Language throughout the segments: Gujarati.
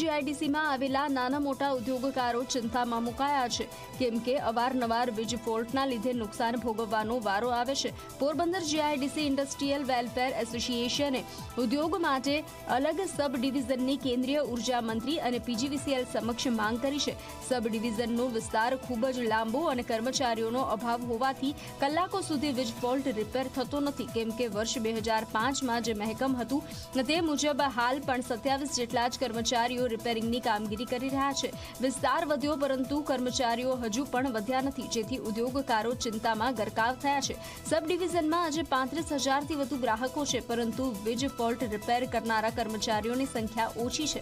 જીઆઈડીસીમાં આવેલા નાના મોટા ઉદ્યોગકારો ચિંતામાં મુકાયા છે. કેમ કે અવારનવાર વીજ ફોલ્ટના લીધે નુકસાન ભોગવવાનો વારો આવે છે. પોરબંદર જીઆઈડીસી ઇન્ડસ્ટ્રીયલ વેલફેર એસોસિએશને ઉદ્યોગ માટે અલગ સબ ડિવિઝનની કેન્દ્રીય ઊર્જા મંત્રી અને પીજીવીસીએલ સમક્ષ માંગ કરી છે. સબ ડિવિઝનનો વિસ્તાર ખૂબ જ લાંબો અને કર્મચારીઓનો અભાવ હોવાથી કલાકો સુધી વીજ ફોલ્ટ રિપેર થતો નથી. કેમ કે વર્ષ બે હજાર પાંચમાં જે મહેકમ હતું, તે મુજબ હાલ પણ સત્યાવીસ જેટલા જ કર્મચારીઓ રિપેરિંગની કામગીરી કરી રહ્યા છે. વિસ્તાર વધ્યો પરંતુ કર્મચારીઓ હજુ પણ વધ્યા નથી, જેથી ઉદ્યોગકારો ચિંતામાં ગરકાવ થયા છે. સબ ડિવિઝનમાં આજે પાંત્રીસ હજારથી વધુ ગ્રાહકો છે, પરંતુ વીજ ફોલ્ટ રિપેર કરનારા કર્મચારીઓની સંખ્યા ઓછી છે.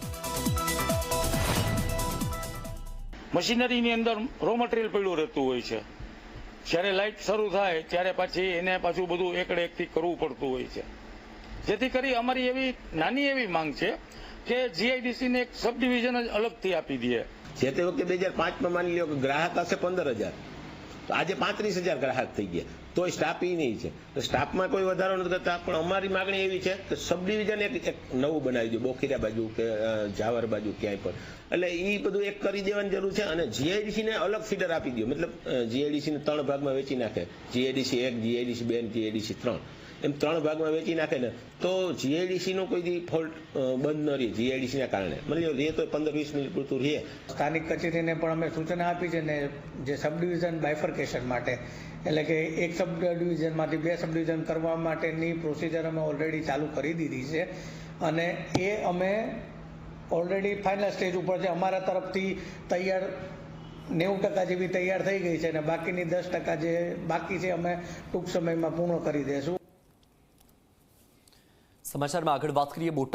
મશીનરીની અંદર રો મટીરિયલ પડ્યું રહેતું હોય છે. જ્યારે લાઇટ શરૂ થાય, ત્યારે પાછી એને પાછું બધું એકડે એકથી કરવું પડતું હોય છે. જેથી કરી અમારી એવી નાની એવી માંગ છે કે જીઆઈડીસીને એક સબ ડિવિઝન જ અલગથી આપી દે જે તે વખતે બે હજાર પાંચમાં માની લ્યો કે ગ્રાહક હશે પંદર હજાર. આજે પાંત્રીસ હજાર ગ્રાહક થઈ ગયા. તો સ્ટાફ એ નહીં છે. સ્ટાફમાં કોઈ વધારો નથી કરતા. પણ અમારી માગણી એવી છે કે સબ ડિવિઝન એક એક નવું બનાવી દો. બોખીરા બાજુ કે ઝાવર બાજુ ક્યાંય પણ. એટલે એ બધું એક કરી દેવાની જરૂર છે અને જીઆઈડીસી ને અલગ ફીડર આપી દો. મતલબ જીઆઈડીસીને ત્રણ ભાગમાં વેચી નાખે. જીઆઈડીસી એક જીઆઈડીસી બે જીઆઈડીસી ત્રણ. એમ ત્રણ ભાગમાં વેચી નાખે ને, તો જીઆઈડીસીનો કોઈ ફોલ્ટ બંધ ન રહે જીઆઈડીસીના કારણે. મતલબ લો રહે તો પંદર, વીસ મિનિટ પૂરતું રહે. સ્થાનિક કચેરીને પણ અમે સૂચના આપી છે ને, જે સબ ડિવિઝન બાયફર્કેશન માટે. એટલે કે એક સબ ડિવિઝનમાંથી બે સબ ડિવિઝન કરવા માટેની પ્રોસિજર અમે ઓલરેડી ચાલુ કરી દીધી છે. અને એ અમે ઓલરેડી ફાઇનલ સ્ટેજ ઉપર છે. અમારા તરફથી તૈયાર નેવું ટકા જેવી તૈયાર થઈ ગઈ છે અને બાકીની દસ ટકા જે બાકી છે, અમે ટૂંક સમયમાં પૂર્ણ કરી દઈશું સમાચારમાં આગળ વાત કરીએ બોટાદ